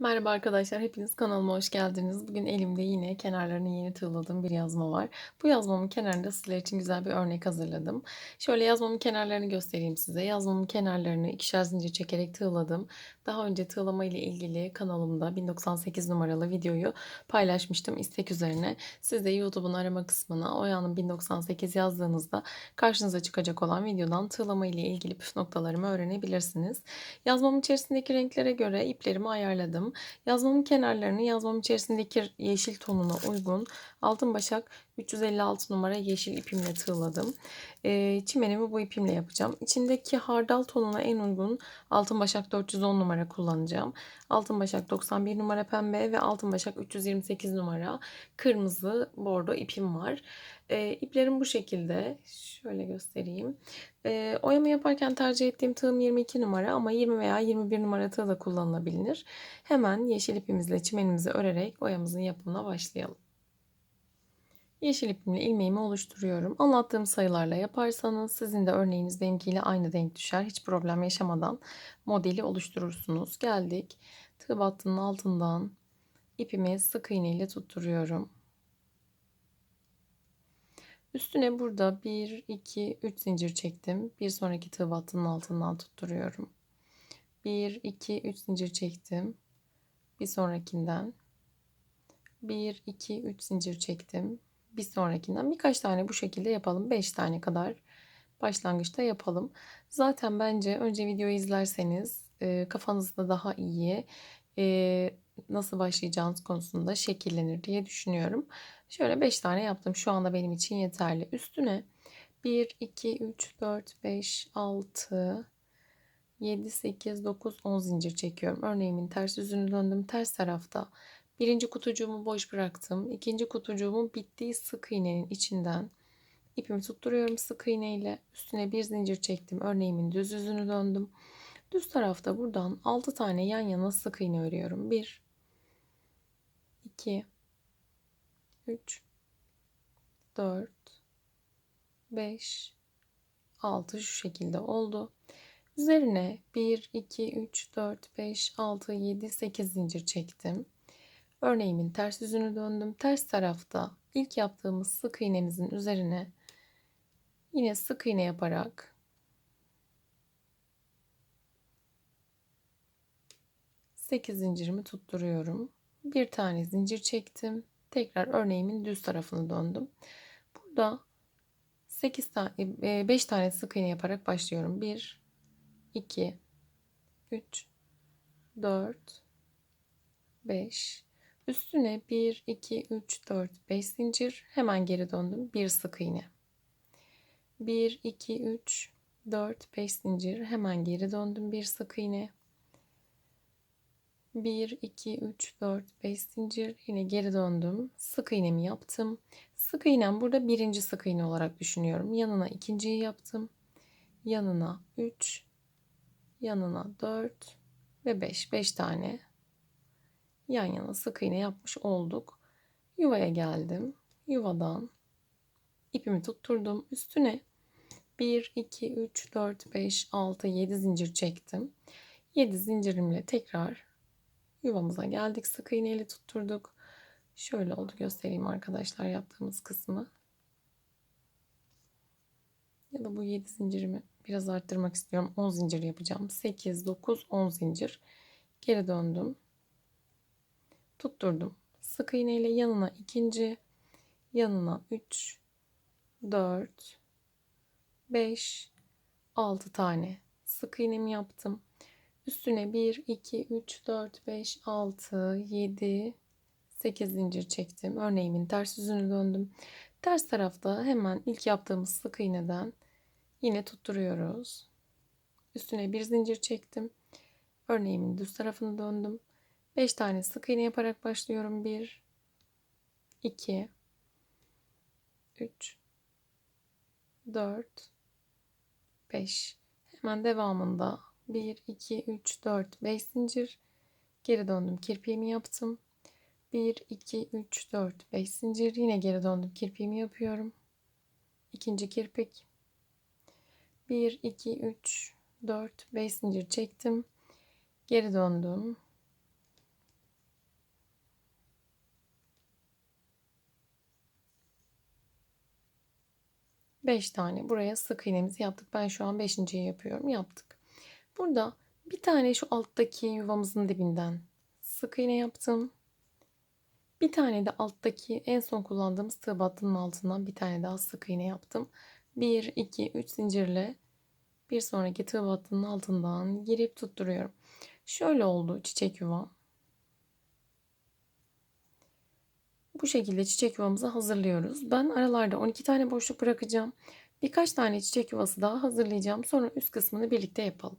Merhaba arkadaşlar, hepiniz kanalıma hoş geldiniz. Bugün elimde yine kenarlarını yeni tığladığım bir yazma var. Bu yazmamın kenarında sizler için güzel bir örnek hazırladım. Şöyle yazmamın kenarlarını göstereyim size. Yazmamın kenarlarını ikişer zincir çekerek tığladım. Daha önce tığlama ile ilgili kanalımda 1098 numaralı videoyu paylaşmıştım istek üzerine. Siz de YouTube'un arama kısmına Oya'nın 1098 yazdığınızda karşınıza çıkacak olan videodan tığlama ile ilgili püf noktalarımı öğrenebilirsiniz. Yazmamın içerisindeki renklere göre iplerimi ayarladım. Yazmamın kenarlarını yazmam içerisindeki yeşil tonuna uygun altın başak 356 numara yeşil ipimle tığladım. E, çimenimi bu ipimle yapacağım. İçindeki hardal tonuna en uygun altın başak 410 numara kullanacağım. Altın başak 91 numara pembe ve altın başak 328 numara kırmızı bordo ipim var. E, iplerim bu şekilde. Şöyle göstereyim. E, oyama yaparken tercih ettiğim tığım 22 numara ama 20 veya 21 numara tığ da kullanılabilir. Hemen yeşil ipimizle çimenimizi örerek oyamızın yapımına başlayalım. Yeşil ipimle ilmeğimi oluşturuyorum. Anlattığım sayılarla yaparsanız sizin de örneğiniz benimkiyle aynı denk düşer. Hiç problem yaşamadan modeli oluşturursunuz. Geldik. Tığ battının altından ipimi sık iğne ile tutturuyorum. Üstüne burada 1, 2, 3 zincir çektim. Bir sonraki tığ battının altından tutturuyorum. 1, 2, 3 zincir çektim. Bir sonrakinden 1, 2, 3 zincir çektim. Bir sonrakinden birkaç tane bu şekilde yapalım. 5 tane kadar başlangıçta yapalım. Zaten bence önce videoyu izlerseniz e, kafanızda daha iyi e, nasıl başlayacağınız konusunda şekillenir diye düşünüyorum. Şöyle 5 tane yaptım. Şu anda benim için yeterli. Üstüne 1, 2, 3, 4, 5, 6, 7, 8, 9, 10 zincir çekiyorum. Örneğimin ters yüzünü döndüm. Ters tarafta birinci kutucuğumu boş bıraktım. İkinci kutucuğumun bittiği sık iğnenin içinden ipimi tutturuyorum sık iğne ile. Üstüne bir zincir çektim. Örneğimin düz yüzünü döndüm. Düz tarafta buradan 6 tane yan yana sık iğne örüyorum. 1 2 3 4 5 6 şu şekilde oldu. Üzerine 1 2 3 4 5 6 7 8 zincir çektim. Örneğimin ters yüzünü döndüm. Ters tarafta ilk yaptığımız sık iğnemizin üzerine yine sık iğne yaparak sekiz zincirimi tutturuyorum. Bir tane zincir çektim. Tekrar örneğimin düz tarafını döndüm. Burada 8 tane 5 tane sık iğne yaparak başlıyorum. 1 2 3 4 5 Üstüne 1 2 3 4 5 zincir hemen geri döndüm. Bir sık iğne. 1 2 3 4 5 zincir hemen geri döndüm. Bir sık iğne. 1 2 3 4 5 zincir yine geri döndüm. Sık iğnemi yaptım. Sık iğnem burada birinci sık iğne olarak düşünüyorum. Yanına ikinciyi yaptım. Yanına 3 yanına 4 ve 5 5 tane yan yana sık iğne yapmış olduk. Yuvaya geldim. Yuvadan ipimi tutturdum. Üstüne 1 2 3 4 5 6 7 zincir çektim. 7 zincirimle tekrar yuvamıza geldik. Sık iğne ile tutturduk. Şöyle oldu göstereyim arkadaşlar yaptığımız kısmı. Ya da bu 7 zincirimi biraz arttırmak istiyorum. 10 zincir yapacağım. 8, 9, 10 zincir. Geri döndüm. Tutturdum. Sık iğne ile yanına ikinci, yanına 3, 4, 5, 6 tane sık iğnemi yaptım. Üstüne 1, 2, 3, 4, 5, 6, 7, 8 zincir çektim. Örneğimin ters yüzünü döndüm. Ters tarafta hemen ilk yaptığımız sık iğneden yine tutturuyoruz. Üstüne bir zincir çektim. Örneğimin düz tarafını döndüm. 5 tane sık iğne yaparak başlıyorum. 1 2 3 4 5 Hemen devamında 1 2 3 4 5 zincir geri döndüm. Kirpiğimi yaptım. 1 2 3 4 5 zincir yine geri döndüm. Kirpiğimi yapıyorum. İkinci kirpik 1 2 3 4 5 zincir çektim. Geri döndüm. 5 tane buraya sık iğnemizi yaptık. Ben şu an 5.yi yapıyorum. Yaptık. Burada bir tane şu alttaki yuvamızın dibinden sık iğne yaptım. Bir tane de alttaki en son kullandığımız tığ battının altından bir tane daha sık iğne yaptım. 1, 2, 3 zincirle bir sonraki tığ battının altından girip tutturuyorum. Şöyle oldu çiçek yuva. Bu şekilde çiçek yuvamızı hazırlıyoruz. Ben aralarda 12 tane boşluk bırakacağım. Birkaç tane çiçek yuvası daha hazırlayacağım. Sonra üst kısmını birlikte yapalım.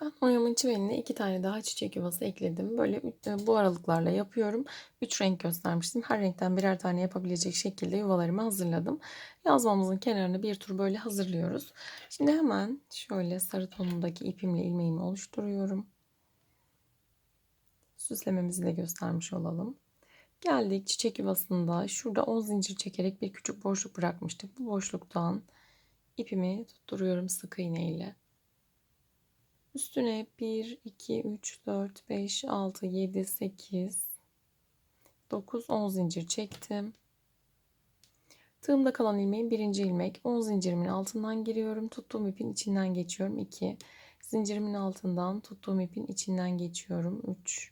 Ben oyamın çimenine iki tane daha çiçek yuvası ekledim. Böyle e, bu aralıklarla yapıyorum. Üç renk göstermiştim. Her renkten birer tane yapabilecek şekilde yuvalarımı hazırladım. Yazmamızın kenarını bir tur böyle hazırlıyoruz. Şimdi hemen şöyle sarı tonundaki ipimle ilmeğimi oluşturuyorum. Süslememizi de göstermiş olalım. Geldik çiçek yuvasında şurada 10 zincir çekerek bir küçük boşluk bırakmıştık. Bu boşluktan ipimi tutturuyorum sık iğne ile. Üstüne 1, 2, 3, 4, 5, 6, 7, 8, 9, 10 zincir çektim. Tığımda kalan ilmeğin birinci ilmek 10 zincirimin altından giriyorum. Tuttuğum ipin içinden geçiyorum. 2. Zincirimin altından tuttuğum ipin içinden geçiyorum. 3.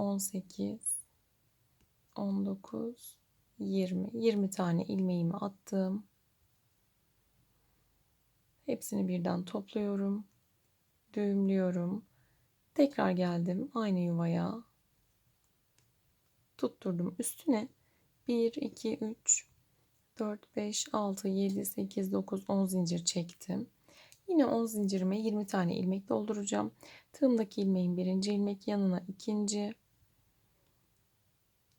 18 19 20 20 tane ilmeğimi attım. Hepsini birden topluyorum. Düğümlüyorum. Tekrar geldim aynı yuvaya. Tutturdum üstüne 1 2 3 4 5 6 7 8 9 10 zincir çektim. Yine 10 zincirime 20 tane ilmek dolduracağım. Tığımdaki ilmeğin birinci ilmek yanına ikinci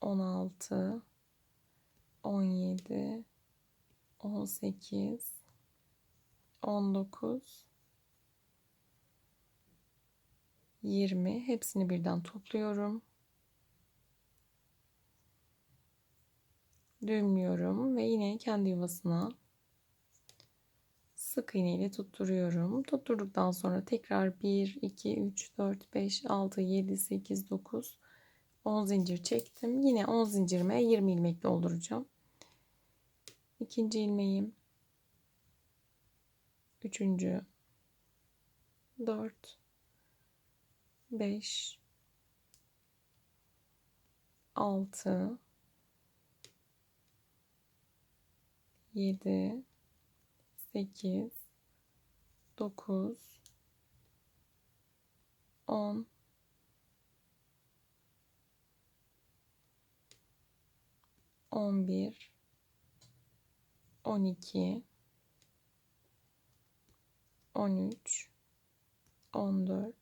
16 17 18 19 20 hepsini birden topluyorum. Düğümlüyorum ve yine kendi yuvasına sık iğne ile tutturuyorum. Tutturduktan sonra tekrar 1 2 3 4 5 6 7 8 9 10 zincir çektim. Yine 10 zincirime 20 ilmek dolduracağım. İkinci ilmeğim Üçüncü. Dört. Beş. Altı. Yedi. Sekiz. Dokuz. On. On bir. On iki. 13 14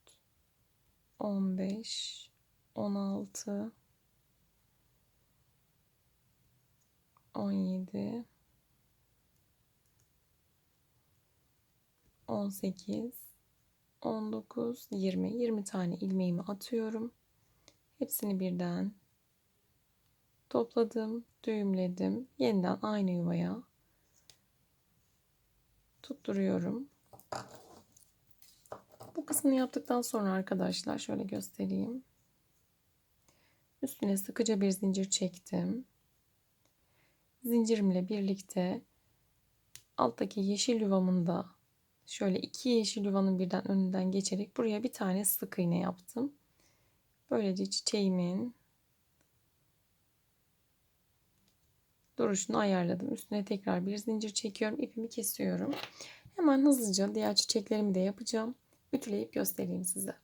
15 16 17 18 19 20 20 tane ilmeğimi atıyorum. Hepsini birden topladım, düğümledim. Yeniden aynı yuvaya tutturuyorum. Bu kısmını yaptıktan sonra arkadaşlar şöyle göstereyim. Üstüne sıkıca bir zincir çektim. Zincirimle birlikte alttaki yeşil yuvamın da şöyle iki yeşil yuvanın birden önünden geçerek buraya bir tane sık iğne yaptım. Böylece çiçeğimin duruşunu ayarladım. Üstüne tekrar bir zincir çekiyorum. ipimi kesiyorum. Hemen hızlıca diğer çiçeklerimi de yapacağım. Ütüleyip göstereyim size.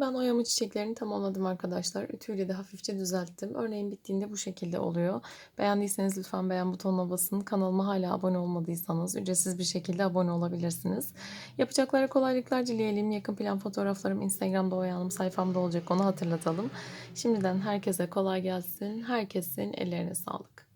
Ben oyama çiçeklerini tamamladım arkadaşlar. Ütüyle de hafifçe düzelttim. Örneğin bittiğinde bu şekilde oluyor. Beğendiyseniz lütfen beğen butonuna basın. Kanalıma hala abone olmadıysanız ücretsiz bir şekilde abone olabilirsiniz. Yapacaklara kolaylıklar dileyelim. Yakın plan fotoğraflarım Instagram'da Oya Hanım sayfamda olacak. Onu hatırlatalım. Şimdiden herkese kolay gelsin. Herkesin ellerine sağlık.